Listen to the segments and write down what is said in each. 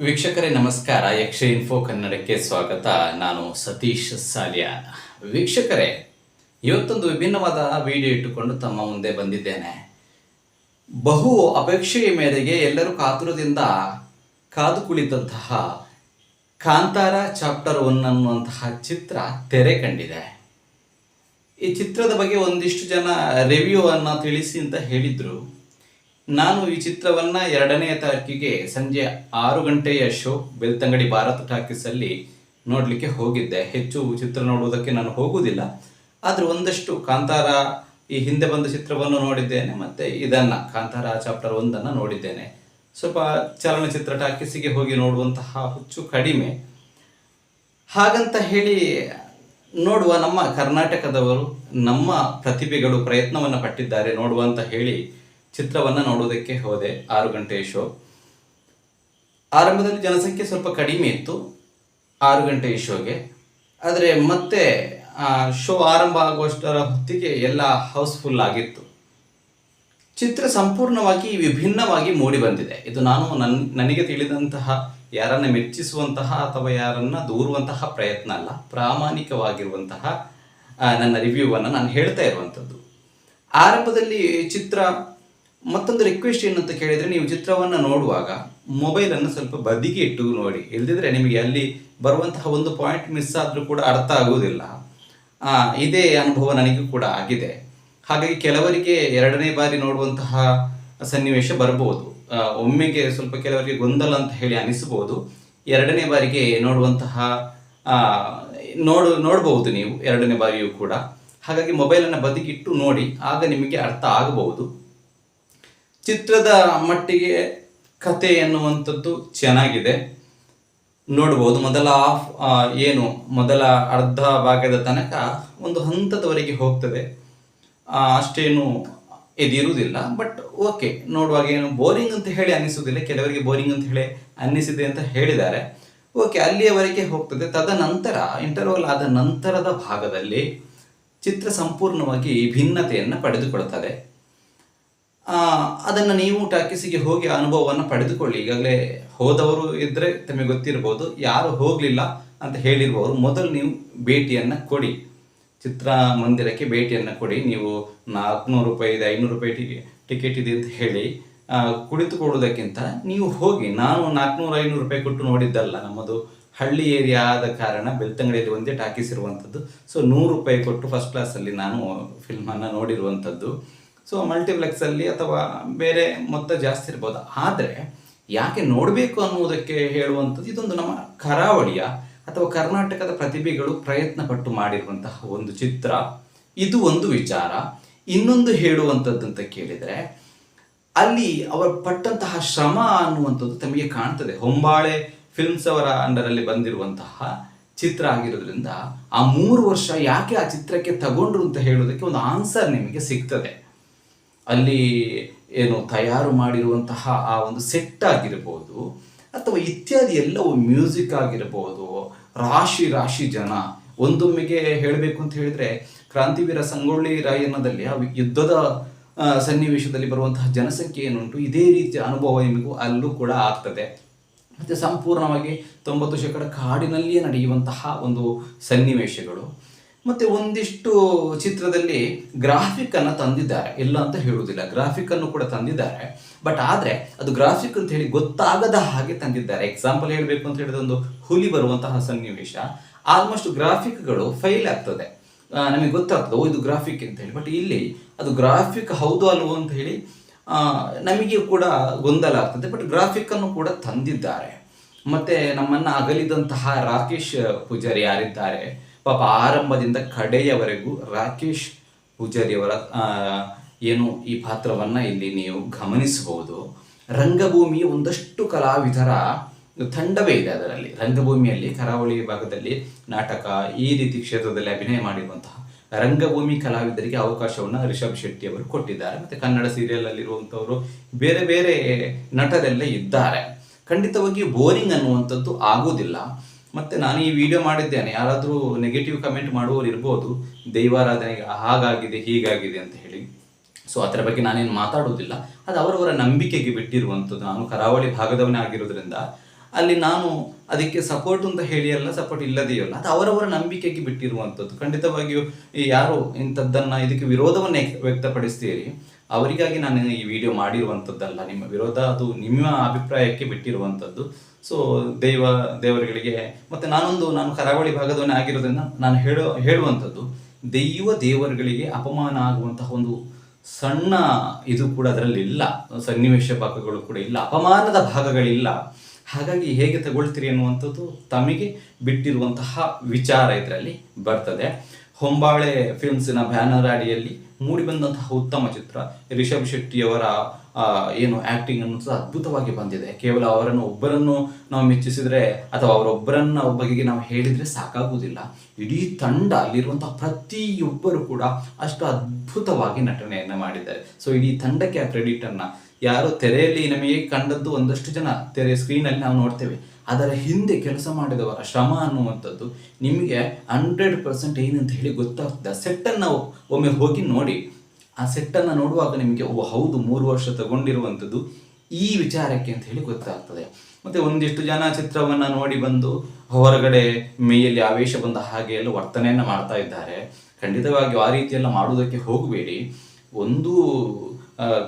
ವೀಕ್ಷಕರೇ, ನಮಸ್ಕಾರ. ಯಕ್ಷ ಇನ್ಫೋ ಕನ್ನಡಕ್ಕೆ ಸ್ವಾಗತ. ನಾನು ಸತೀಶ್ ಸಾಲಿಯ. ವೀಕ್ಷಕರೇ, ಇವತ್ತೊಂದು ವಿಭಿನ್ನವಾದ ವಿಡಿಯೋ ಇಟ್ಟುಕೊಂಡು ತಮ್ಮ ಮುಂದೆ ಬಂದಿದ್ದೇನೆ. ಬಹು ಅಪೇಕ್ಷೆಯ ಮೇರೆಗೆ ಎಲ್ಲರೂ ಕಾತುರದಿಂದ ಕಾದು ಕುಳಿತಂತಹ ಕಾಂತಾರ ಚಾಪ್ಟರ್ ಒನ್ ಅನ್ನುವಂತಹ ಚಿತ್ರ ತೆರೆ ಕಂಡಿದೆ. ಈ ಚಿತ್ರದ ಬಗ್ಗೆ ಒಂದಿಷ್ಟು ಜನ ರಿವ್ಯೂ ಅನ್ನ ತಿಳಿಸಿ ಅಂತ ಹೇಳಿದ್ರು. ನಾನು ಈ ಚಿತ್ರವನ್ನ ಎರಡನೇ ತಾರೀಕಿಗೆ ಸಂಜೆ ಆರು ಗಂಟೆಯ ಶೋ ಬೆಳ್ತಂಗಡಿ ಭಾರತ್ ಟಾಕೀಸಲ್ಲಿ ನೋಡಲಿಕ್ಕೆ ಹೋಗಿದ್ದೆ. ಹೆಚ್ಚು ಚಿತ್ರ ನೋಡುವುದಕ್ಕೆ ನಾನು ಹೋಗುವುದಿಲ್ಲ. ಆದರೆ ಒಂದಷ್ಟು ಕಾಂತಾರ ಈ ಹಿಂದೆ ಬಂದ ಚಿತ್ರವನ್ನು ನೋಡಿದ್ದೇನೆ ಮತ್ತೆ ಇದನ್ನ ಕಾಂತಾರ ಚಾಪ್ಟರ್ ಒಂದನ್ನು ನೋಡಿದ್ದೇನೆ. ಸ್ವಲ್ಪ ಚಲನಚಿತ್ರ ಟಾಕೀಸಿಗೆ ಹೋಗಿ ನೋಡುವಂತಹ ಹುಚ್ಚು ಕಡಿಮೆ. ಹಾಗಂತ ಹೇಳಿ ನೋಡುವ ನಮ್ಮ ಕರ್ನಾಟಕದವರು ನಮ್ಮ ಪ್ರತಿಭೆಗಳು ಪ್ರಯತ್ನವನ್ನು ಪಟ್ಟಿದ್ದಾರೆ. ನೋಡುವ ಅಂತ ಹೇಳಿ ಚಿತ್ರವನ್ನು ನೋಡೋದಕ್ಕೆ ಹೋದೆ. ಆರು ಗಂಟೆ ಶೋ. ಆರಂಭದಲ್ಲಿ ಜನಸಂಖ್ಯೆ ಸ್ವಲ್ಪ ಕಡಿಮೆ ಇತ್ತು. ಆರು ಗಂಟೆ ಶೋಗೆ. ಆದರೆ ಮತ್ತೆ ಶೋ ಆರಂಭ ಆಗುವಷ್ಟರ ಹೊತ್ತಿಗೆ ಎಲ್ಲ ಹೌಸ್ಫುಲ್ ಆಗಿತ್ತು. ಚಿತ್ರ ಸಂಪೂರ್ಣವಾಗಿ ವಿಭಿನ್ನವಾಗಿ ಮೂಡಿ ಬಂದಿದೆ. ಇದು ನಾನು ನನ್, ನನಗೆ ತಿಳಿದಂತಹ ಯಾರನ್ನ ಮೆಚ್ಚಿಸುವಂತಹ ಅಥವಾ ಯಾರನ್ನ ದೂರುವಂತಹ ಪ್ರಯತ್ನ ಅಲ್ಲ, ಪ್ರಾಮಾಣಿಕವಾಗಿರುವಂತಹ ನನ್ನ ರಿವ್ಯೂವನ್ನು ನಾನು ಹೇಳ್ತಾ ಇರುವಂಥದ್ದು. ಆರಂಭದಲ್ಲಿ ಚಿತ್ರ ಮತ್ತೊಂದು ರಿಕ್ವೆಸ್ಟ್ ಏನಂತ ಕೇಳಿದರೆ, ನೀವು ಚಿತ್ರವನ್ನು ನೋಡುವಾಗ ಮೊಬೈಲನ್ನು ಸ್ವಲ್ಪ ಬದಿಗೆ ಇಟ್ಟು ನೋಡಿ. ಇಲ್ಲದಿದ್ದರೆ ನಿಮಗೆ ಅಲ್ಲಿ ಬರುವಂತಹ ಒಂದು ಪಾಯಿಂಟ್ ಮಿಸ್ ಆದರೂ ಕೂಡ ಅರ್ಥ ಆಗುವುದಿಲ್ಲ. ಇದೇ ಅನುಭವ ನನಗೂ ಕೂಡ ಆಗಿದೆ. ಹಾಗಾಗಿ ಕೆಲವರಿಗೆ ಎರಡನೇ ಬಾರಿ ನೋಡುವಂತಹ ಸನ್ನಿವೇಶ ಬರ್ಬೋದು. ಒಮ್ಮೆಗೆ ಸ್ವಲ್ಪ ಕೆಲವರಿಗೆ ಗೊಂದಲ ಅಂತ ಹೇಳಿ ಅನಿಸಬಹುದು. ಎರಡನೇ ಬಾರಿಗೆ ನೋಡುವಂತಹ ನೋಡ ನೋಡು, ನೋಡಬಹುದು ನೀವು ಎರಡನೇ ಬಾರಿಯೂ ಕೂಡ. ಹಾಗಾಗಿ ಮೊಬೈಲನ್ನು ಬದಿಗಿಟ್ಟು ನೋಡಿ, ಆಗ ನಿಮಗೆ ಅರ್ಥ ಆಗಬಹುದು. ಚಿತ್ರದ ಮಟ್ಟಿಗೆ ಕತೆ ಎನ್ನುವಂಥದ್ದು ಚೆನ್ನಾಗಿದೆ. ನೋಡ್ಬೋದು, ಮೊದಲ ಆಫ್ ಏನು, ಮೊದಲ ಅರ್ಧ ಭಾಗದ ತನಕ ಒಂದು ಹಂತದವರೆಗೆ ಹೋಗ್ತದೆ. ಅಷ್ಟೇನು ಇದಿರುವುದಿಲ್ಲ, ಬಟ್ ಓಕೆ, ನೋಡುವಾಗ ಏನು ಬೋರಿಂಗ್ ಅಂತ ಹೇಳಿ ಅನ್ನಿಸೋದಿಲ್ಲ ಕೆಲವರಿಗೆ ಬೋರಿಂಗ್ ಅಂತ ಹೇಳಿ ಅನ್ನಿಸಿದೆ ಅಂತ ಹೇಳಿದ್ದಾರೆ. ಓಕೆ, ಅಲ್ಲಿಯವರೆಗೆ ಹೋಗ್ತದೆ. ತದನಂತರ ಇಂಟರ್ವಲ್ ಆದ ನಂತರದ ಭಾಗದಲ್ಲಿ ಚಿತ್ರ ಸಂಪೂರ್ಣವಾಗಿ ಭಿನ್ನತೆಯನ್ನು ಪಡೆದುಕೊಳ್ತದೆ. ಅದನ್ನು ನೀವು ಟಾಕೀಸಿಗೆ ಹೋಗಿ ಅನುಭವವನ್ನು ಪಡೆದುಕೊಳ್ಳಿ. ಈಗಾಗಲೇ ಹೋದವರು ಇದ್ದರೆ ತಮಗೆ ಗೊತ್ತಿರ್ಬೋದು, ಯಾರು ಹೋಗಲಿಲ್ಲ ಅಂತ ಹೇಳಿರುವವರು ಮೊದಲು ನೀವು ಭೇಟಿಯನ್ನು ಕೊಡಿ. ಚಿತ್ರಮಂದಿರಕ್ಕೆ ಭೇಟಿಯನ್ನು ಕೊಡಿ. ನೀವು ನಾಲ್ಕುನೂರು ರೂಪಾಯಿ ಇದೆ, ಐನೂರು ರೂಪಾಯಿ ಟಿಕೆ ಟಿಕೆಟ್ ಇದೆ ಅಂತ ಹೇಳಿ ಕುಳಿತುಕೊಳ್ಳೋದಕ್ಕಿಂತ ನೀವು ಹೋಗಿ. ನಾನು ನಾಲ್ಕುನೂರು, ಐನೂರು ರೂಪಾಯಿ ಕೊಟ್ಟು ನೋಡಿದ್ದಲ್ಲ, ನಮ್ಮದು ಹಳ್ಳಿ ಏರಿಯಾ ಆದ ಕಾರಣ ಬೆಳ್ತಂಗಡಿಯಲ್ಲಿ ಒಂದೇ ಟಾಕೀಸ್ ಇರುವಂಥದ್ದು ಸೊ ನೂರು ರೂಪಾಯಿ ಕೊಟ್ಟು ಫಸ್ಟ್ ಕ್ಲಾಸಲ್ಲಿ ನಾನು ಫಿಲ್ಮನ್ನು ನೋಡಿರುವಂಥದ್ದು ಸೊ ಮಲ್ಟಿಪ್ಲೆಕ್ಸಲ್ಲಿ ಅಥವಾ ಬೇರೆ ಮೊತ್ತ ಜಾಸ್ತಿ ಇರ್ಬೋದು. ಆದರೆ, ಯಾಕೆ ನೋಡಬೇಕು ಅನ್ನುವುದಕ್ಕೆ ಹೇಳುವಂಥದ್ದು ಇದೊಂದು ನಮ್ಮ ಕರಾವಳಿಯ ಅಥವಾ ಕರ್ನಾಟಕದ ಪ್ರತಿಭೆಗಳು ಪ್ರಯತ್ನ ಪಟ್ಟು ಮಾಡಿರುವಂತಹ ಒಂದು ಚಿತ್ರ. ಇದು ಒಂದು ವಿಚಾರ. ಇನ್ನೊಂದು ಹೇಳುವಂಥದ್ದು ಅಂತ ಕೇಳಿದರೆ, ಅಲ್ಲಿ ಅವರು ಪಟ್ಟಂತಹ ಶ್ರಮ ಅನ್ನುವಂಥದ್ದು ತಮಗೆ ಕಾಣ್ತದೆ. ಹೊಂಬಾಳೆ ಫಿಲ್ಮ್ಸ್ ಅವರ ಅಂಡರಲ್ಲಿ ಬಂದಿರುವಂತಹ ಚಿತ್ರ ಆಗಿರೋದ್ರಿಂದ ಆ ಮೂರು ವರ್ಷ ಯಾಕೆ ಆ ಚಿತ್ರಕ್ಕೆ ತಗೊಂಡ್ರು ಅಂತ ಹೇಳೋದಕ್ಕೆ ಒಂದು ಆನ್ಸರ್ ನಿಮಗೆ ಸಿಗ್ತದೆ. ಅಲ್ಲಿ ಏನು ತಯಾರು ಮಾಡಿರುವಂತಹ ಆ ಒಂದು ಸೆಟ್ ಆಗಿರ್ಬೋದು, ಅಥವಾ ಇತ್ಯಾದಿ ಎಲ್ಲವೂ ಮ್ಯೂಸಿಕ್ ಆಗಿರ್ಬೋದು, ರಾಶಿ ರಾಶಿ ಜನ. ಒಂದೊಮ್ಮೆಗೆ ಹೇಳಬೇಕು ಅಂತ ಹೇಳಿದ್ರೆ, ಕ್ರಾಂತಿವೀರ ಸಂಗೊಳ್ಳಿ ರಾಯಣ್ಣದಲ್ಲಿ ಆ ಯುದ್ಧದ ಸನ್ನಿವೇಶದಲ್ಲಿ ಬರುವಂತಹ ಜನಸಂಖ್ಯೆ ಏನುಂಟು, ಇದೇ ರೀತಿಯ ಅನುಭವ ನಿಮಗೂ ಅಲ್ಲೂ ಕೂಡ ಆಗ್ತದೆ. ಮತ್ತು ಸಂಪೂರ್ಣವಾಗಿ ತೊಂಬತ್ತು ಶೇಕಡ ಕಾಡಿನಲ್ಲಿಯೇ ನಡೆಯುವಂತಹ ಒಂದು ಸನ್ನಿವೇಶಗಳು. ಮತ್ತು ಒಂದಿಷ್ಟು ಚಿತ್ರದಲ್ಲಿ ಗ್ರಾಫಿಕ್ ಅನ್ನು ತಂದಿದ್ದಾರೆ. ಇಲ್ಲ ಅಂತ ಹೇಳುವುದಿಲ್ಲ. ಗ್ರಾಫಿಕ್ ಅನ್ನು ಕೂಡ ತಂದಿದ್ದಾರೆ. ಬಟ್ ಆದರೆ ಅದು ಗ್ರಾಫಿಕ್ ಅಂತ ಹೇಳಿ ಗೊತ್ತಾಗದ ಹಾಗೆ ತಂದಿದ್ದಾರೆ. ಎಕ್ಸಾಂಪಲ್ ಹೇಳಬೇಕು ಅಂತ ಹೇಳಿದ ಒಂದು ಹುಲಿ ಬರುವಂತಹ ಸನ್ನಿವೇಶ. ಆಲ್ಮೋಸ್ಟ್ ಗ್ರಾಫಿಕ್ಗಳು ಫೈಲ್ ಆಗ್ತದೆ. ನಮಗೆ ಗೊತ್ತಾಗ್ತದೆ, ಓ, ಇದು ಗ್ರಾಫಿಕ್ ಅಂತ ಹೇಳಿ. ಬಟ್ ಇಲ್ಲಿ ಅದು ಗ್ರಾಫಿಕ್ ಹೌದು ಅಲ್ವೋ ಅಂತ ಹೇಳಿ ನಮಗೆ ಕೂಡ ಗೊಂದಲ ಆಗ್ತದೆ. ಬಟ್ ಗ್ರಾಫಿಕ್ ಅನ್ನು ಕೂಡ ತಂದಿದ್ದಾರೆ. ಮತ್ತೆ ನಮ್ಮನ್ನ ಅಗಲಿದಂತಹ ರಾಕೇಶ್ ಪೂಜಾರಿ ಯಾರಿದ್ದಾರೆ? ಪಾಪ ಆರಂಭದಿಂದ ಕಡೆಯವರೆಗೂ ರಾಕೇಶ್ ಪೂಜಾರಿಯವರ ಏನು ಈ ಪಾತ್ರವನ್ನ ಇಲ್ಲಿ ನೀವು ಗಮನಿಸಬಹುದು. ರಂಗಭೂಮಿ ಒಂದಷ್ಟು ಕಲಾವಿದರ ತಂಡವೇ ಇದೆ ಅದರಲ್ಲಿ. ರಂಗಭೂಮಿಯಲ್ಲಿ, ಕರಾವಳಿ ಭಾಗದಲ್ಲಿ ನಾಟಕ, ಈ ರೀತಿ ಕ್ಷೇತ್ರದಲ್ಲಿ ಅಭಿನಯ ಮಾಡಿರುವಂತಹ ರಂಗಭೂಮಿ ಕಲಾವಿದರಿಗೆ ಅವಕಾಶವನ್ನು ರಿಷಬ್ ಶೆಟ್ಟಿ ಅವರು ಕೊಟ್ಟಿದ್ದಾರೆ. ಮತ್ತೆ ಕನ್ನಡ ಸೀರಿಯಲ್ ಅಲ್ಲಿರುವಂಥವರು ಬೇರೆ ಬೇರೆ ನಟರೆಲ್ಲ ಇದ್ದಾರೆ. ಖಂಡಿತವಾಗಿ ಬೋರಿಂಗ್ ಅನ್ನುವಂಥದ್ದು ಆಗುವುದಿಲ್ಲ ಮತ್ತೆ ನಾನು ಈ ವಿಡಿಯೋ ಮಾಡಿದ್ದೇನೆ. ಯಾರಾದರೂ ನೆಗೆಟಿವ್ ಕಮೆಂಟ್ ಮಾಡುವವರು ಇರ್ಬೋದು. ದೈವಾರಾಧನೆಗೆ ಹಾಗಾಗಿದೆ, ಹೀಗಾಗಿದೆ ಅಂತ ಹೇಳಿ. ಸೊ ಅದರ ಬಗ್ಗೆ ನಾನೇನು ಮಾತಾಡುವುದಿಲ್ಲ. ಅದು ಅವರವರ ನಂಬಿಕೆಗೆ ಬಿಟ್ಟಿರುವಂಥದ್ದು. ನಾನು ಕರಾವಳಿ ಭಾಗದವನೇ ಆಗಿರೋದ್ರಿಂದ ಅಲ್ಲಿ ನಾನು ಅದಕ್ಕೆ ಸಪೋರ್ಟ್ ಅಂತ ಹೇಳಿ ಅಲ್ಲ ಸಪೋರ್ಟ್ ಇಲ್ಲದೆಯೋ ಅಲ್ಲ ಅದು ಅವರವರ ನಂಬಿಕೆಗೆ ಬಿಟ್ಟಿರುವಂಥದ್ದು. ಖಂಡಿತವಾಗಿಯೂ ಯಾರು ಇಂಥದ್ದನ್ನು ಇದಕ್ಕೆ ವಿರೋಧವನ್ನು ವ್ಯಕ್ತಪಡಿಸ್ತೀರಿ. ಅವರಿಗಾಗಿ ನಾನು ಈ ವಿಡಿಯೋ ಮಾಡಿರುವಂಥದ್ದಲ್ಲ. ನಿಮ್ಮ ವಿರೋಧ ಅದು ನಿಮ್ಮ ಅಭಿಪ್ರಾಯಕ್ಕೆ ಬಿಟ್ಟಿರುವಂಥದ್ದು. ಸೊ ದೈವ, ದೇವರುಗಳಿಗೆ ಮತ್ತು ನಾನೊಂದು, ನಾನು ಕರಾವಳಿ ಭಾಗದವನೇ ಆಗಿರೋದ್ರಿಂದ ನಾನು ಹೇಳೋ, ಹೇಳುವಂಥದ್ದು, ದೈವ ದೇವರುಗಳಿಗೆ ಅಪಮಾನ ಆಗುವಂತಹ ಒಂದು ಸಣ್ಣ ಇದು ಕೂಡ ಅದರಲ್ಲಿ ಇಲ್ಲ. ಸನ್ನಿವೇಶ ಭಾಗಗಳು ಕೂಡ ಇಲ್ಲ. ಅಪಮಾನದ ಭಾಗಗಳಿಲ್ಲ. ಹಾಗಾಗಿ ಹೇಗೆ ತಗೊಳ್ತೀರಿ ಅನ್ನುವಂಥದ್ದು ತಮಗೆ ಬಿಟ್ಟಿರುವಂತಹ ವಿಚಾರ ಇದರಲ್ಲಿ ಬರ್ತದೆ. ಹೊಂಬಾಳೆ ಫಿಲ್ಮ್ಸಿನ ಬ್ಯಾನರ್ ಅಡಿಯಲ್ಲಿ ಮೂಡಿಬಂದಂತಹ ಉತ್ತಮ ಚಿತ್ರ. ರಿಷಬ್ ಶೆಟ್ಟಿಯವರ ಏನು ಆಕ್ಟಿಂಗ್ ಅನ್ನೋದು ಅದ್ಭುತವಾಗಿ ಬಂದಿದೆ. ಕೇವಲ ಅವರನ್ನು ಒಬ್ಬರನ್ನು ನಾವು ಮೆಚ್ಚಿಸಿದ್ರೆ ಅಥವಾ ಅವರೊಬ್ಬರನ್ನ ಬಗೆಗೆ ನಾವು ಹೇಳಿದ್ರೆ ಸಾಕಾಗುವುದಿಲ್ಲ. ಇಡೀ ತಂಡ ಅಲ್ಲಿರುವಂತಹ ಪ್ರತಿಯೊಬ್ಬರು ಕೂಡ ಅಷ್ಟು ಅದ್ಭುತವಾಗಿ ನಟನೆಯನ್ನು ಮಾಡಿದ್ದಾರೆ. ಸೊ ಇಡೀ ತಂಡಕ್ಕೆ ಆ ಕ್ರೆಡಿಟ್ ಅನ್ನ ಯಾರು ತೆರೆಯಲ್ಲಿ ನಮಗೆ ಕಂಡದ್ದು ಒಂದಷ್ಟು ಜನ ತೆರೆ ಸ್ಕ್ರೀನಲ್ಲಿ ನಾವು ನೋಡ್ತೇವೆ. ಅದರ ಹಿಂದೆ ಕೆಲಸ ಮಾಡಿದವರ ಶ್ರಮ ಅನ್ನುವಂಥದ್ದು ನಿಮಗೆ ಹಂಡ್ರೆಡ್ ಪರ್ಸೆಂಟ್ ಏನಂತ ಹೇಳಿ ಗೊತ್ತಾಗ್ತದೆ. ಸೆಟ್ಟನ್ನು ಒಮ್ಮೆ ಹೋಗಿ ನೋಡಿ. ಆ ಸೆಟ್ಟನ್ನು ನೋಡುವಾಗ ನಿಮಗೆ, ಓ, ಹೌದು, ಮೂರು ವರ್ಷ ತಗೊಂಡಿರುವಂಥದ್ದು ಈ ವಿಚಾರಕ್ಕೆ ಅಂತ ಹೇಳಿ ಗೊತ್ತಾಗ್ತದೆ. ಮತ್ತೆ ಒಂದಿಷ್ಟು ಜನ ಚಿತ್ರವನ್ನು ನೋಡಿ ಬಂದು ಹೊರಗಡೆ ಮೈಯಲ್ಲಿ ಆವೇಶ ಬಂದ ಹಾಗೆ ಎಲ್ಲ ವರ್ತನೆಯನ್ನು ಮಾಡ್ತಾ ಇದ್ದಾರೆ. ಖಂಡಿತವಾಗಿಯೂ ಆ ರೀತಿಯೆಲ್ಲ ಮಾಡುವುದಕ್ಕೆ ಹೋಗಬೇಡಿ. ಒಂದು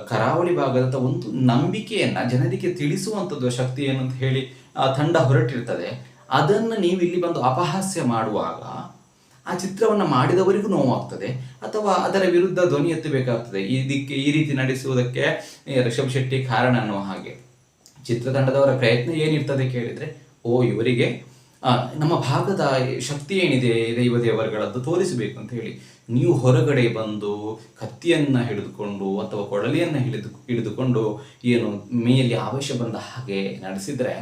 ಕರಾವಳಿ ಭಾಗದ ಒಂದು ನಂಬಿಕೆಯನ್ನು, ಜನರಿಗೆ ತಿಳಿಸುವಂಥದ್ದು ಶಕ್ತಿ ಏನು ಅಂತ ಹೇಳಿ ತಂಡ ಹೊರಟಿರ್ತದೆ. ಅದನ್ನು ನೀವು ಇಲ್ಲಿ ಬಂದು ಅಪಹಾಸ್ಯ ಮಾಡುವಾಗ ಆ ಚಿತ್ರವನ್ನು ಮಾಡಿದವರಿಗೂ ನೋವಾಗ್ತದೆ. ಅಥವಾ ಅದರ ವಿರುದ್ಧ ಧ್ವನಿ ಎತ್ತಬೇಕಾಗ್ತದೆ. ಇದಕ್ಕೆ ಈ ರೀತಿ ನಡೆಸುವುದಕ್ಕೆ ರಿಷಭ್ ಶೆಟ್ಟಿ ಕಾರಣ ಅನ್ನುವ ಹಾಗೆ. ಚಿತ್ರತಂಡದವರ ಪ್ರಯತ್ನ ಏನಿರ್ತದೆ ಕೇಳಿದರೆ, ಓ, ಇವರಿಗೆ ನಮ್ಮ ಭಾಗದ ಶಕ್ತಿ ಏನಿದೆ ದೈವ ದೇವರುಗಳದ್ದು ತೋರಿಸಬೇಕು ಅಂತ ಹೇಳಿ. ನೀವು ಹೊರಗಡೆ ಬಂದು ಕತ್ತಿಯನ್ನ ಹಿಡಿದುಕೊಂಡು ಅಥವಾ ಕೊಡಲಿಯನ್ನ ಹಿಡಿದು, ಹಿಡಿದುಕೊಂಡು ಏನು ಮೇಯಲ್ಲಿ ಆವೇಶ ಬಂದ ಹಾಗೆ ನಡೆಸಿದ್ರೆ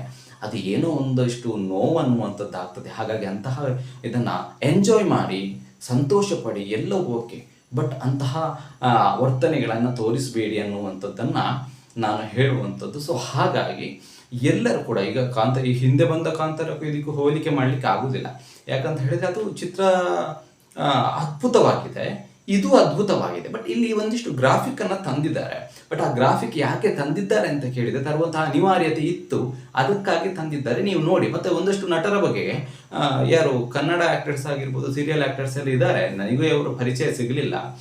ಅದು ಏನೋ ಒಂದಷ್ಟು ನೋವು ಅನ್ನುವಂಥದ್ದು ಆಗ್ತದೆ ಹಾಗಾಗಿ ಅಂತಹ ಇದನ್ನು ಎಂಜಾಯ್ ಮಾಡಿ, ಸಂತೋಷ ಪಡಿ, ಎಲ್ಲ ಓಕೆ ಬಟ್ ಅಂತಹ ವರ್ತನೆಗಳನ್ನು ತೋರಿಸಬೇಡಿ ಅನ್ನುವಂಥದ್ದನ್ನು ನಾನು ಹೇಳುವಂಥದ್ದು. ಸೊ ಹಾಗಾಗಿ ಎಲ್ಲರೂ ಕೂಡ ಈಗ ಕಾಂತ, ಈ ಹಿಂದೆ ಬಂದ ಕಾಂತಾರಕ್ಕೂ ಇದಕ್ಕೂ ಹೋಲಿಕೆ ಮಾಡಲಿಕ್ಕೆ ಆಗುವುದಿಲ್ಲ. ಯಾಕಂತ ಹೇಳಿದ್ರೆ ಅದು ಚಿತ್ರ ಅದ್ಭುತವಾಗಿದೆ. ಇದು ಅದ್ಭುತವಾಗಿದೆ. ಬಟ್ ಇಲ್ಲಿ ಒಂದಿಷ್ಟು ಗ್ರಾಫಿಕ್ ಅನ್ನ ತಂದಿದ್ದಾರೆ. ಬಟ್ ಆ ಗ್ರಾಫಿಕ್ ಯಾಕೆ ತಂದಿದ್ದಾರೆ ಅಂತ ಕೇಳಿದ್ರೆ ತರುವಂತಹ ಅನಿವಾರ್ಯತೆ ಇತ್ತು. ಅದಕ್ಕಾಗಿ ತಂದಿದ್ದಾರೆ. ನೀವು ನೋಡಿ. ಮತ್ತೆ ಒಂದಷ್ಟು ನಟರ ಬಗ್ಗೆ ಯಾರು ಕನ್ನಡ ಆಕ್ಟರ್ಸ್ ಆಗಿರ್ಬೋದು ಸೀರಿಯಲ್ ಆಕ್ಟರ್ಸ್ ಎಲ್ಲ ಇದ್ದಾರೆ. ನನಗೂ ಇವರು ಪರಿಚಯ ಸಿಗಲಿಲ್ಲ.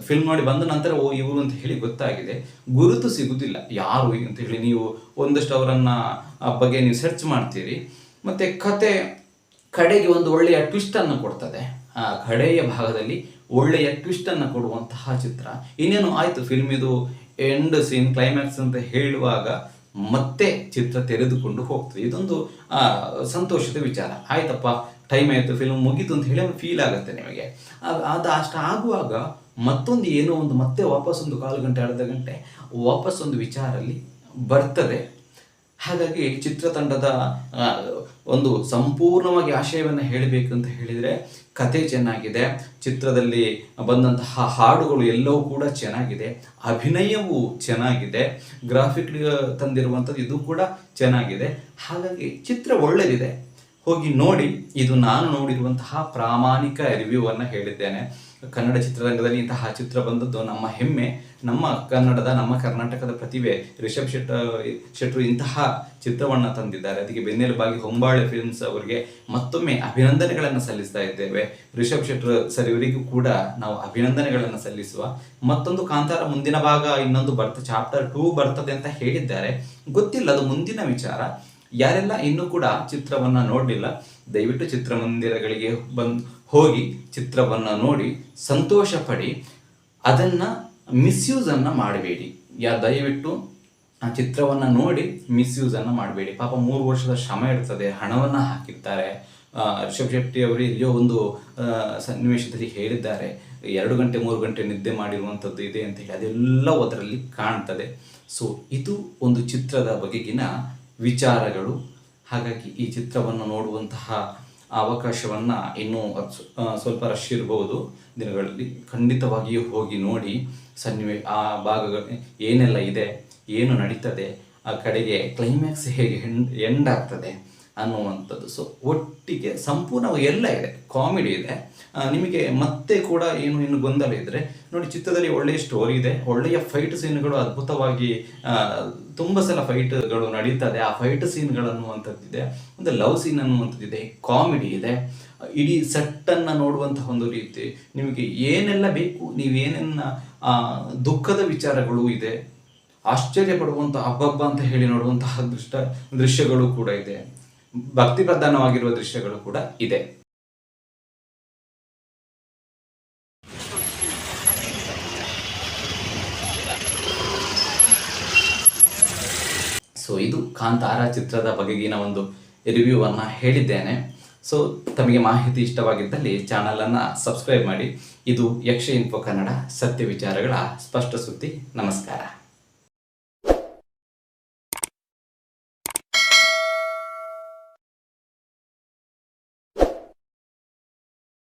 ಫಿಲ್ಮ್ ನೋಡಿ ಬಂದ ನಂತರ, ಓ, ಇವರು ಅಂತ ಹೇಳಿ ಗೊತ್ತಾಗಿದೆ. ಗುರುತು ಸಿಗುದಿಲ್ಲ. ಯಾರು ಅಂತ ಹೇಳಿ ನೀವು ಒಂದಷ್ಟು ಅವರನ್ನ ಬಗ್ಗೆ ನೀವು ಸರ್ಚ್ ಮಾಡ್ತೀರಿ. ಮತ್ತೆ ಕತೆ ಕಡೆಗೆ ಒಂದು ಒಳ್ಳೆಯ ಟ್ವಿಸ್ಟ್ ಅನ್ನು ಕೊಡ್ತದೆ. ಆ, ಕಡೆಯ ಭಾಗದಲ್ಲಿ ಒಳ್ಳೆಯ ಟ್ವಿಸ್ಟ್ ಅನ್ನು ಕೊಡುವಂತಹ ಚಿತ್ರ. ಇನ್ನೇನು ಆಯಿತು? ಫಿಲ್ಮ್ ಇದು ಎಂಡ್ ಸೀನ್ ಕ್ಲೈಮ್ಯಾಕ್ಸ್ ಅಂತ ಹೇಳುವಾಗ ಮತ್ತೆ ಚಿತ್ರ ತೆರೆದುಕೊಂಡು ಹೋಗ್ತದೆ. ಇದೊಂದು ಸಂತೋಷದ ವಿಚಾರ. ಆಯ್ತಪ್ಪ ಟೈಮ್ ಆಯಿತು ಫಿಲ್ಮ್ ಮುಗೀತು ಅಂತ ಹೇಳಿ ಫೀಲ್ ಆಗುತ್ತೆ ನಿಮಗೆ. ಅದ ಅಷ್ಟು ಆಗುವಾಗ ಮತ್ತೊಂದು ಏನೋ ಒಂದು, ಮತ್ತೆ ವಾಪಸ್ ಒಂದು ಕಾಲು ಗಂಟೆ, ಅರ್ಧ ಗಂಟೆ ವಾಪಸ್ ಒಂದು ವಿಚಾರಲ್ಲಿ ಬರ್ತದೆ. ಹಾಗಾಗಿ ಚಿತ್ರತಂಡದ ಒಂದು ಸಂಪೂರ್ಣವಾಗಿ ಆಶಯವನ್ನು ಹೇಳಬೇಕು ಅಂತ ಹೇಳಿದರೆ ಕತೆ ಚೆನ್ನಾಗಿದೆ, ಚಿತ್ರದಲ್ಲಿ ಬಂದಂತಹ ಹಾಡುಗಳು ಎಲ್ಲವೂ ಕೂಡ ಚೆನ್ನಾಗಿದೆ, ಅಭಿನಯವೂ ಚೆನ್ನಾಗಿದೆ ಗ್ರಾಫಿಕ್ ತಂದಿರುವಂಥದ್ದು ಇದು ಕೂಡ ಚೆನ್ನಾಗಿದೆ. ಹಾಗಾಗಿ ಚಿತ್ರ ಒಳ್ಳೆದಿದೆ. ಹೋಗಿ ನೋಡಿ, ಇದು ನಾನು ನೋಡಿರುವಂತಹ ಪ್ರಾಮಾಣಿಕ ರಿವ್ಯೂ ಅನ್ನ ಹೇಳಿದ್ದೇನೆ. ಕನ್ನಡ ಚಿತ್ರರಂಗದಲ್ಲಿ ಇಂತಹ ಚಿತ್ರ ಬಂದದ್ದು ನಮ್ಮ ಹೆಮ್ಮೆ. ನಮ್ಮ ಕನ್ನಡದ, ನಮ್ಮ ಕರ್ನಾಟಕದ ಪ್ರತಿಭೆ. ರಿಷಬ್ ಶೆಟ್ಟ, ಶೆಟ್ರು ಇಂತಹ ಚಿತ್ರವನ್ನು ತಂದಿದ್ದಾರೆ. ಅದಕ್ಕೆ ಬೆನ್ನೆಲುಬಾಗಿ ಹೊಂಬಾಳೆ ಫಿಲ್ಮ್ಸ್ ಅವರಿಗೆ ಮತ್ತೊಮ್ಮೆ ಅಭಿನಂದನೆಗಳನ್ನು ಸಲ್ಲಿಸ್ತಾ ಇದ್ದೇವೆ. ರಿಷಬ್ ಶೆಟ್ರು ಸರ್, ಇವರಿಗೂ ಕೂಡ ನಾವು ಅಭಿನಂದನೆಗಳನ್ನು ಸಲ್ಲಿಸುವ ಮತ್ತೊಂದು ಕಾಂತಾರ ಮುಂದಿನ ಭಾಗ, ಇನ್ನೊಂದು ಬರ್ತ, ಚಾಪ್ಟರ್ ಟೂ ಬರ್ತದೆ ಅಂತ ಹೇಳಿದ್ದಾರೆ. ಗೊತ್ತಿಲ್ಲ ಅದು ಮುಂದಿನ ವಿಚಾರ ಯಾರೆಲ್ಲ ಇನ್ನೂ ಕೂಡ ಚಿತ್ರವನ್ನ ನೋಡಲಿಲ್ಲ, ದಯವಿಟ್ಟು ಚಿತ್ರಮಂದಿರಗಳಿಗೆ ಬಂದು, ಹೋಗಿ ಚಿತ್ರವನ್ನ ನೋಡಿ ಸಂತೋಷ ಪಡಿ ಅದನ್ನ ಮಿಸ್ಯೂಸ್ ಅನ್ನ ಮಾಡಬೇಡಿ. ಯಾ, ದಯವಿಟ್ಟು ಆ ಚಿತ್ರವನ್ನ ನೋಡಿ ಮಿಸ್ಯೂಸ್ ಅನ್ನ ಮಾಡಬೇಡಿ. ಪಾಪ ಮೂರು ವರ್ಷದ ಶ್ರಮ ಇರ್ತದೆ, ಹಣವನ್ನ ಹಾಕಿರ್ತಾರೆ. ರಿಷಬ್ ಶೆಟ್ಟಿ ಅವರು ಇಲ್ಲಿಯೋ ಒಂದು ಸನ್ನಿವೇಶದಲ್ಲಿ ಹೇಳಿದ್ದಾರೆ, ಎರಡು ಗಂಟೆ, ಮೂರು ಗಂಟೆ ನಿದ್ದೆ ಮಾಡಿರುವಂಥದ್ದು ಇದೆ ಅಂತ ಹೇಳಿ ಅದೆಲ್ಲವೂ ಅದರಲ್ಲಿ ಕಾಣ್ತದೆ. ಸೊ ಇದು ಒಂದು ಚಿತ್ರದ ಬಗೆಗಿನ ವಿಚಾರಗಳು. ಹಾಗಾಗಿ ಈ ಚಿತ್ರವನ್ನು ನೋಡುವಂತಹ ಅವಕಾಶವನ್ನು ಇನ್ನೂ ಸ್ವಲ್ಪ ರಶ್ ಇರಬಹುದು ದಿನಗಳಲ್ಲಿ ಖಂಡಿತವಾಗಿಯೂ ಹೋಗಿ ನೋಡಿ ಸನ್ನಿವೇ, ಆ ಭಾಗಗಳು ಏನೆಲ್ಲ ಇದೆ, ಏನು ನಡೀತದೆ, ಆ ಕಡೆಗೆ ಕ್ಲೈಮ್ಯಾಕ್ಸ್ ಹೇಗೆ ಎಂಡ್ ಆಗ್ತದೆ ಅನ್ನುವಂಥದ್ದು. ಸೊ ಒಟ್ಟಿಗೆ ಸಂಪೂರ್ಣ ಎಲ್ಲ ಇದೆ. ಕಾಮಿಡಿ ಇದೆ. ನಿಮಗೆ ಮತ್ತೆ ಕೂಡ ಏನು ಇನ್ನು ಗೊಂದಲ ಇದ್ದರೆ ನೋಡಿ ಚಿತ್ರದಲ್ಲಿ ಒಳ್ಳೆಯ ಸ್ಟೋರಿ ಇದೆ. ಒಳ್ಳೆಯ ಫೈಟ್ ಸೀನ್ಗಳು ಅದ್ಭುತವಾಗಿ ತುಂಬ ಸಲ ಫೈಟ್ಗಳು ನಡೀತದೆ. ಆ ಫೈಟ್ ಸೀನ್ಗಳು ಅನ್ನುವಂಥದ್ದಿದೆ ಒಂದು ಲವ್ ಸೀನ್ ಅನ್ನುವಂಥದ್ದಿದೆ ಕಾಮಿಡಿ ಇದೆ. ಇಡೀ ಸೆಟ್ಟನ್ನು ನೋಡುವಂತಹ ಒಂದು ರೀತಿ. ನಿಮಗೆ ಏನೆಲ್ಲ ಬೇಕು, ನೀವೇನೆಲ್ಲ ದುಃಖದ ವಿಚಾರಗಳು ಇದೆ ಆಶ್ಚರ್ಯ ಪಡುವಂಥ ಹಬ್ಬಬ್ಬ ಅಂತ ಹೇಳಿ ನೋಡುವಂತಹ ದೃಷ್ಟ, ದೃಶ್ಯಗಳು ಕೂಡ ಇದೆ. ಭಕ್ತಿ ಪ್ರಧಾನವಾಗಿರುವ ದೃಶ್ಯಗಳು ಕೂಡ ಇದೆ. ಸೊ ಇದು ಕಾಂತಾರ ಚಿತ್ರದ ಬಗೆಗಿನ ಒಂದು ರಿವ್ಯೂವನ್ನು ಹೇಳಿದ್ದೇನೆ. ಸೊ ತಮಗೆ ಮಾಹಿತಿ ಇಷ್ಟವಾಗಿದ್ದಲ್ಲಿ ಚಾನಲನ್ನು ಸಬ್ಸ್ಕ್ರೈಬ್ ಮಾಡಿ. ಇದು ಯಕ್ಷ ಇನ್ಫೋ ಕನ್ನಡ ಸತ್ಯ ವಿಚಾರಗಳ ಸ್ಪಷ್ಟ ಸುದ್ದಿ. ನಮಸ್ಕಾರ.